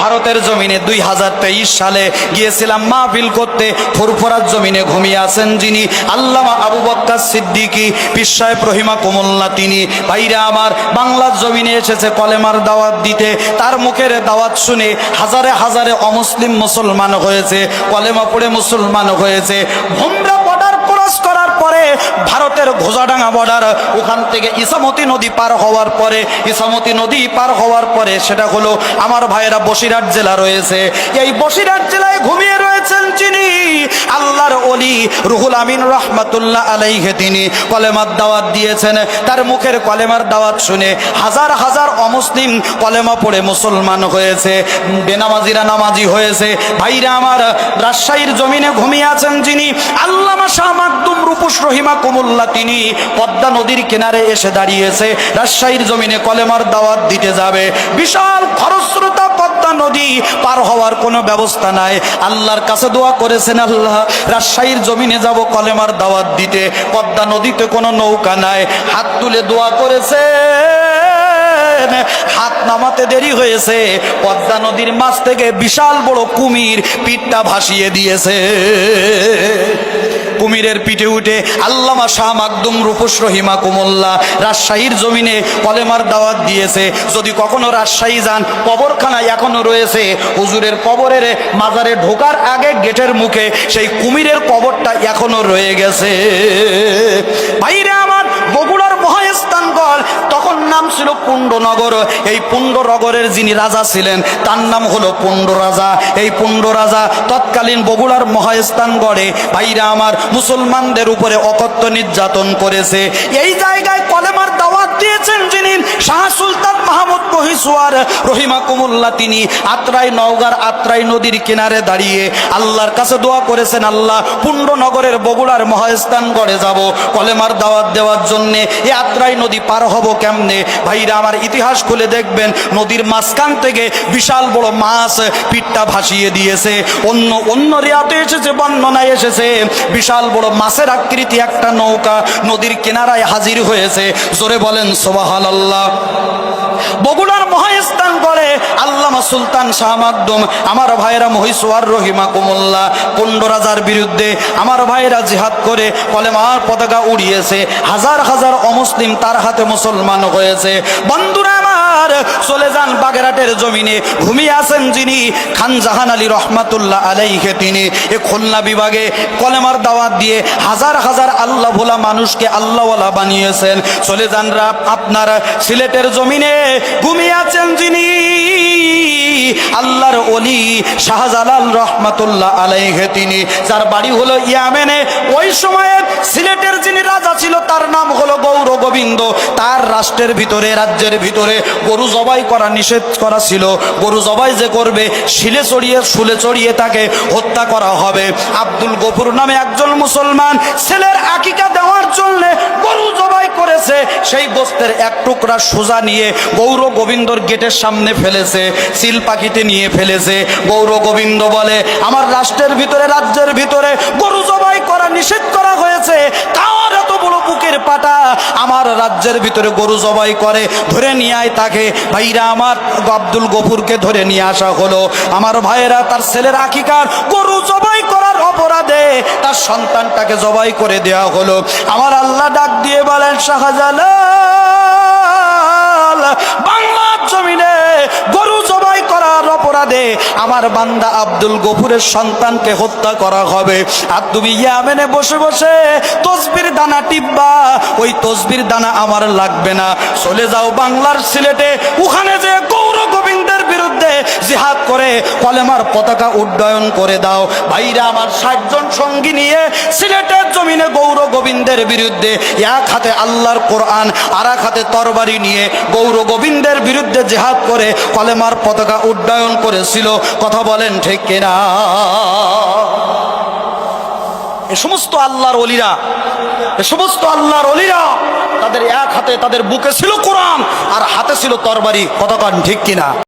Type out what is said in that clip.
ভারতের জমিনে দুই হাজার তেইশ সালে গিয়েছিলাম মাহফিল করতে। ফুরফুরার জমিনে ঘুমিয়ে আছেন যিনি আল্লামা আবু বক্কার সিদ্দিকী পিসায় প্রহিমা কোমল্লা তিনি। ভাইরা আমার, বাংলার জমিনে এসেছে কলেমার দাওয়াত দিতে। তার মুখের দাওয়াত শুনে হাজারে হাজারে অমুসলিম মুসলমান হয়েছে, কলেমা পড়ে মুসলমান হয়েছে। ভোমরা ভারতের ঘোজাডাঙ্গা বর্ডার ওখান থেকে ইসামতি নদী পার হওয়ার পরে, ইসামতি নদী পার হওয়ার পরে সেটা হলো আমার ভাইয়েরা বসিরহাট জেলা রয়েছে। এই বসিরহাট জেলায় ঘুমিয়ে রয়েছেন যিনি আল্লাহর অলি রুহুল আমিন রহমাতুল্লাহ আলাইহে তিনি কলেমার দাওয়াত দিয়েছেন। তার মুখের কলেমার দাওয়াত শুনে হাজার হাজার অমুসলিম কলেমা পড়ে মুসলমান হয়েছে, বেনামাজিরা নামাজি হয়েছে। ভাইরা আমার, রাজশাহীর জমিনে ঘুমিয়ে আছেন যিনি, আল্লামা শাহ মাকদুম রূপুস রহিমা কুমুল্লা তিনি পদ্মা নদীর কিনারে এসে দাঁড়িয়েছে, রাজশাহীর জমিনে কলেমার দাওয়াত দিতে যাবে। বিশাল খরস্রোতা পদ্মা নদী পার হওয়ার কোনো ব্যবস্থা নাই। আল্লাহর কাছে দোয়া করেছেন আল্লাহ রাজশাহীর জমিনে যাব, কলেমার দাওয়াত দিতে। পদ্মা নদীতে কোনো নৌকা নাই। হাত তুলে দোয়া করেছে হাত নামাতে দেরি হয়েছে। পদ্মা নদীর মাছ থেকে বিশাল বড় কুমির পিঠটা ভাসিয়ে দিয়েছে। কুমিরের পিঠে উঠে আল্লামা শাহ মাকদুম রূপস রহিমা কুমল্লা রাজশাহীর জমিনে কলেমার দাওয়াত দিয়েছে। যদি কখনো রাজশাহী যান, কবরখানায় এখনও রয়েছে। হুজুরের কবরের মাজারে ঢোকার আগে গেটের মুখে সেই কুমিরের কবরটা এখনও রয়ে গেছে। পুণ্ডনগর, এই পুণ্ডনগরের যিনি রাজা ছিলেন, তার নাম হলো পুণ্ড রাজা এই পুণ্ড রাজা তৎকালীন বগুড়ার মহাস্থানগড়ে ভাইরা আমার মুসলমানদের উপরে অকত্য নির্যাতন করেছে। এই জায়গায় কলেমার মাহমুদ রহিমা কুমুল্লা তিনি আত্রাই নওগার আত্রাই নদীর কিনারে দাঁড়িয়ে আল্লাহর কাছে দোয়া করেছেন, আল্লাহ পুণ্ডনগরের বগুড়ার মহাস্থান গড়ে যাব। কলেমার দাওয়াত দেওয়ার জন্যে এ আত্রাই নদী পার হব কেমনে? ভাইরা, আমার ইতিহাস খুলে দেখবেন, নদীর মাঝখান থেকে বিশাল বড় মাছ পিঠটা ভাসিয়ে দিয়েছে। অন্য অন্য রিয়াতে এসেছে, বর্ণনায় এসেছে, বিশাল বড় মাছের আকৃতি একটা নৌকা নদীর কিনারায় হাজির হয়েছে। জোরে বলেন সোবাহাল আল্লাহ বগুড়ার মহাস্থান করে। আল্লামা সুলতান শাহ আমার ভাইরা মহিসোয়ার রহিমা কুমুল্লা কুণ্ড রাজার বিরুদ্ধে আমার ভাইরা জিহাদ করে কলেমার পতাকা উড়িয়েছে। হাজার হাজার অমুসলিম তার হাতে মুসলমান হয়েছে। বন্ধুরা আমার চলে যান বাগেরহাটের জমিনে। ঘুমিয়ে আছেন যিনি, খান জাহান আলী রহমাতুল্লাহ আলাইকে তিনি। এ খুলনা বিভাগে কলেমার দাওয়াত দিয়ে হাজার হাজার আল্লাহ ভোলা মানুষকে আল্লাহওয়ালা বানিয়েছেন। চলে যান রা- আপনার সিলেটের জমিনে। ঘুমিয়ে আছেন যিনি, আল্লাহর অলি শাহজালাল রহমাতুল্লাহ আলাইহে তিনি। যার বাড়ি হলো ইয়ামেনে। ওই সময়ে গোবিন্দ, তার রাষ্ট্রের ভিতরে, রাজ্যের ভিতরে গরু জবাই করা নিষেধ করা ছিল। গরু জবাই যে করবে, শিলে চড়িয়ে, শুলে চড়িয়ে তাকে হত্যা করা হবে। আব্দুল গফুর নামে একজন মুসলমান ছেলের আকিকা দেওয়ার জন্য গরু জবাই করেছে। সেই গোস্তের এক টুকরা সোজা নিয়ে গৌর গোবিন্দর গেটের সামনে ফেলেছে সিল পাখিতে নিয়ে ফেলেছে। গৌর গোবিন্দ বলে, আমার রাষ্ট্রের ভিতরে, রাজ্যের ভিতরে গরু জবাই করা নিষেধ করা হয়েছে। বুকের পাটা আমার রাজ্যের ভিতরে গরু জবাই করে, ধরে নিয়ে আয় তাকে। ভাইরা, আমার আব্দুল গফুরকে ধরে নিয়ে আসা হলো। আমার ভাইয়েরা, তার ছেলের আকিকার গরু জবাই করার অপরাধে তার সন্তানটাকে জবাই করে দেওয়া হলো। আমার আল্লাহ ডাক দিয়ে বলেন, শাহজালাল, বাংলার জমিনে গরু অপরাধে আমার বান্দা আব্দুল গফুরের সন্তানকে হত্যা করা হবে। আর তুমি ইয়ামেনে বসে বসে তসবির দানা টিপবা। ওই তসবির দানা আমার লাগবে না। চলে যাও বাংলার সিলেটে। ওখানে যে বিরুদ্ধে জিহাদ করে কলেমার পতাকা উড্ডয়ন করে দাও। ভাইরা আমার ষাট জন সঙ্গী নিয়ে সিলেটের জমিনে গৌর গোবিন্দের বিরুদ্ধে এক হাতে আল্লাহর কোরআন আর এক হাতে তরবারি নিয়ে গৌর গোবিন্দের বিরুদ্ধে জেহাদ করে কলেমার পতাকা উড্ডয়ন করেছিল। কথা বলেন ঠিক কিনা? এ সমস্ত আল্লাহর অলিরা, এ সমস্ত আল্লাহর অলিরা তাদের এক হাতে তাদের বুকে ছিল কোরআন, আর হাতে ছিল তরবারি। কতক্ষণ ঠিক কিনা?